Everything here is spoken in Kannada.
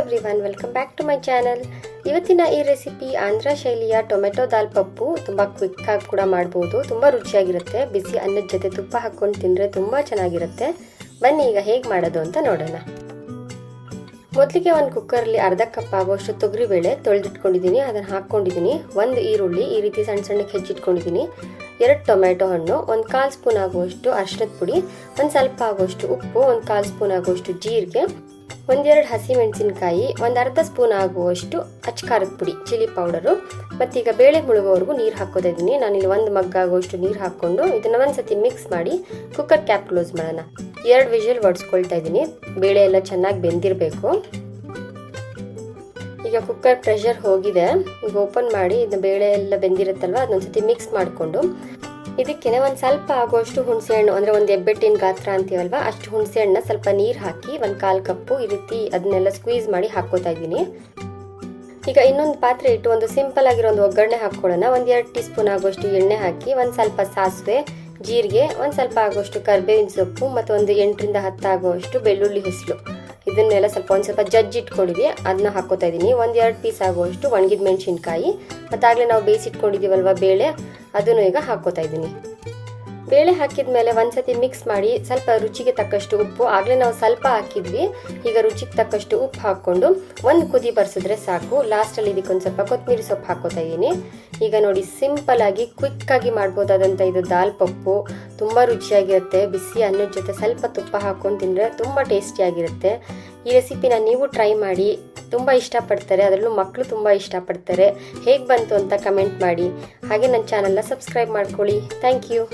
Everyone welcome back to my channel ಇವತ್ತಿನ ಈ ರೆಸಿಪಿ ಆಂಧ್ರ ಶೈಲಿಯ ಟೊಮೆಟೊ ದಾಲ್ ಪಪ್ಪು ತುಂಬ ಕ್ವಿಕ್ಕಾಗಿ ಕೂಡ ಮಾಡ್ಬೋದು. ತುಂಬ ರುಚಿಯಾಗಿರುತ್ತೆ. ಬಿಸಿ ಅನ್ನದ ಜೊತೆ ತುಪ್ಪ ಹಾಕ್ಕೊಂಡು ತಿಂದರೆ ತುಂಬ ಚೆನ್ನಾಗಿರುತ್ತೆ. ಬನ್ನಿ ಈಗ ಹೇಗೆ ಮಾಡೋದು ಅಂತ ನೋಡೋಣ. ಮೊದಲಿಗೆ ಒಂದು ಕುಕ್ಕರಲ್ಲಿ ಅರ್ಧ ಕಪ್ ಆಗುವಷ್ಟು ತೊಗರಿಬೇಳೆ ತೊಳೆದಿಟ್ಕೊಂಡಿದ್ದೀನಿ. ಅದನ್ನು ಹಾಕ್ಕೊಂಡಿದ್ದೀನಿ. ಒಂದು ಈರುಳ್ಳಿ ಈ ರೀತಿ ಸಣ್ಣ ಸಣ್ಣಕ್ಕೆ ಹೆಚ್ಚಿಟ್ಕೊಂಡಿದ್ದೀನಿ. ಎರಡು ಟೊಮೆಟೊ ಹಣ್ಣು, ಒಂದು ಕಾಲು ಸ್ಪೂನ್ ಆಗುವಷ್ಟು ಅರ್ಶಿನದ ಪುಡಿ, ಒಂದು ಸ್ವಲ್ಪ ಆಗುವಷ್ಟು ಉಪ್ಪು, ಒಂದು ಕಾಲು ಸ್ಪೂನ್ ಆಗುವಷ್ಟು ಜೀರಿಗೆ ಒಂದೆರಡು ಹಸಿ ಮೆಣಸಿನ್ಕಾಯಿ, ಒಂದು ಅರ್ಧ ಸ್ಪೂನ್ ಆಗುವಷ್ಟು ಅಚ್ಕಾರದ ಪುಡಿ, ಚಿಲ್ಲಿ ಪೌಡರು. ಮತ್ತೀಗ ಬೇಳೆ ಮುಳುಗೋವರೆಗೂ ನೀರು ಹಾಕೋದಿದ್ದೀನಿ ನಾನಿಲ್ಲಿ ಒಂದು ಮಗ್ ಆಗುವಷ್ಟು ನೀರು ಹಾಕ್ಕೊಂಡು ಇದನ್ನು ಒಂದ್ಸತಿ ಮಿಕ್ಸ್ ಮಾಡಿ ಕುಕ್ಕರ್ ಕ್ಯಾಪ್ ಕ್ಲೋಸ್ ಮಾಡೋಣ. ಎರಡು ವಿಷಲ್ ಒಡ್ಸ್ಕೊಳ್ತಾ ಇದ್ದೀನಿ. ಬೇಳೆ ಎಲ್ಲ ಚೆನ್ನಾಗಿ ಬೆಂದಿರಬೇಕು. ಈಗ ಕುಕ್ಕರ್ ಪ್ರೆಷರ್ ಹೋಗಿದೆ. ಈಗ ಓಪನ್ ಮಾಡಿ ಇದು ಬೇಳೆ ಎಲ್ಲ ಬೆಂದಿರುತ್ತಲ್ವ ಅದೊಂದ್ಸತಿ ಮಿಕ್ಸ್ ಮಾಡಿಕೊಂಡು ಇದಕ್ಕೇನೆ ಒಂದು ಸ್ವಲ್ಪ ಆಗುವಷ್ಟು ಹುಣಸೆ ಹಣ್ಣು, ಅಂದರೆ ಒಂದು ಎಬ್ಬೆಟ್ಟಿನ ಗಾತ್ರ ಅಂತೀವಲ್ವ, ಅಷ್ಟು ಹುಣಸೆ ಹಣ್ಣನ್ನ ಸ್ವಲ್ಪ ನೀರು ಹಾಕಿ ಒಂದು ಕಾಲು ಕಪ್ಪು ಈ ರೀತಿ ಅದನ್ನೆಲ್ಲ ಸ್ಕ್ವೀಸ್ ಮಾಡಿ ಹಾಕೋತಾ ಇದ್ದೀನಿ. ಈಗ ಇನ್ನೊಂದು ಪಾತ್ರೆ ಇಟ್ಟು ಒಂದು ಸಿಂಪಲ್ ಆಗಿರೋ ಒಂದು ಒಗ್ಗರಣೆ ಹಾಕ್ಕೊಳ್ಳೋಣ. ಒಂದು ಎರಡು ಟೀ ಸ್ಪೂನ್ ಆಗುವಷ್ಟು ಎಣ್ಣೆ ಹಾಕಿ, ಒಂದು ಸ್ವಲ್ಪ ಸಾಸಿವೆ, ಜೀರಿಗೆ, ಒಂದು ಸ್ವಲ್ಪ ಆಗುವಷ್ಟು ಕರ್ಬೇವಿನ ಸೊಪ್ಪು ಮತ್ತು ಒಂದು ಎಂಟರಿಂದ ಹತ್ತು ಆಗುವಷ್ಟು ಬೆಳ್ಳುಳ್ಳಿ ಹೆಸರು ಇದನ್ನೆಲ್ಲ ಸ್ವಲ್ಪ ಒಂದು ಸ್ವಲ್ಪ ಜಜ್ಜಿ ಇಟ್ಕೊಂಡಿದ್ವಿ ಅದನ್ನ ಹಾಕೋತಾ ಇದ್ದೀನಿ ಒಂದು ಎರಡು ಪೀಸ್ ಆಗುವಷ್ಟು ಒಣಗಿದ ಮೆಣಸಿನ್ಕಾಯಿ. ಮತ್ತಾಗಲೇ ನಾವು ಬೇಯಿಸಿಟ್ಕೊಂಡಿದ್ದೀವಲ್ವ ಬೇಳೆ, ಅದನ್ನು ಈಗ ಹಾಕೋತಾ ಇದ್ದೀನಿ ಬೇಳೆ ಹಾಕಿದ ಮೇಲೆ ಒಂದ್ಸತಿ ಮಿಕ್ಸ್ ಮಾಡಿ ಸ್ವಲ್ಪ ರುಚಿಗೆ ತಕ್ಕಷ್ಟು ಉಪ್ಪು, ಆಗಲೇ ನಾವು ಸ್ವಲ್ಪ ಹಾಕಿದ್ವಿ. ಈಗ ರುಚಿಗೆ ತಕ್ಕಷ್ಟು ಉಪ್ಪು ಹಾಕ್ಕೊಂಡು ಒಂದು ಕುದಿ ಬರ್ಸಿದ್ರೆ ಸಾಕು. ಲಾಸ್ಟಲ್ಲಿ ಇದಕ್ಕೊಂದು ಸ್ವಲ್ಪ ಕೊತ್ತಂಬರಿ ಸೊಪ್ಪು ಹಾಕೋತಾ ಇದ್ದೀನಿ. ಈಗ ನೋಡಿ ಸಿಂಪಲ್ ಆಗಿ ಕ್ವಿಕ್ ಆಗಿ ಮಾಡ್ಬೋದಾದಂಥ ಇದು ದಾಲ್ ಪಪ್ಪು. ತುಂಬ ರುಚಿಯಾಗಿರುತ್ತೆ. ಬಿಸಿ ಅನ್ನದ ಜೊತೆ ಸ್ವಲ್ಪ ತುಪ್ಪ ಹಾಕ್ಕೊಂಡು ತಿಂದರೆ ತುಂಬ ಟೇಸ್ಟಿಯಾಗಿರುತ್ತೆ ಈ ರೆಸಿಪಿನ ನೀವು ಟ್ರೈ ಮಾಡಿ. ತುಂಬ ಇಷ್ಟಪಡ್ತಾರೆ. ಅದರಲ್ಲೂ ಮಕ್ಕಳು ತುಂಬ ಇಷ್ಟಪಡ್ತಾರೆ. ಹೇಗೆ ಬಂತು ಅಂತ ಕಮೆಂಟ್ ಮಾಡಿ. ಹಾಗೆ ನನ್ನ ಚಾನಲ್ನ ಸಬ್ಸ್ಕ್ರೈಬ್ ಮಾಡ್ಕೊಳ್ಳಿ. Thank you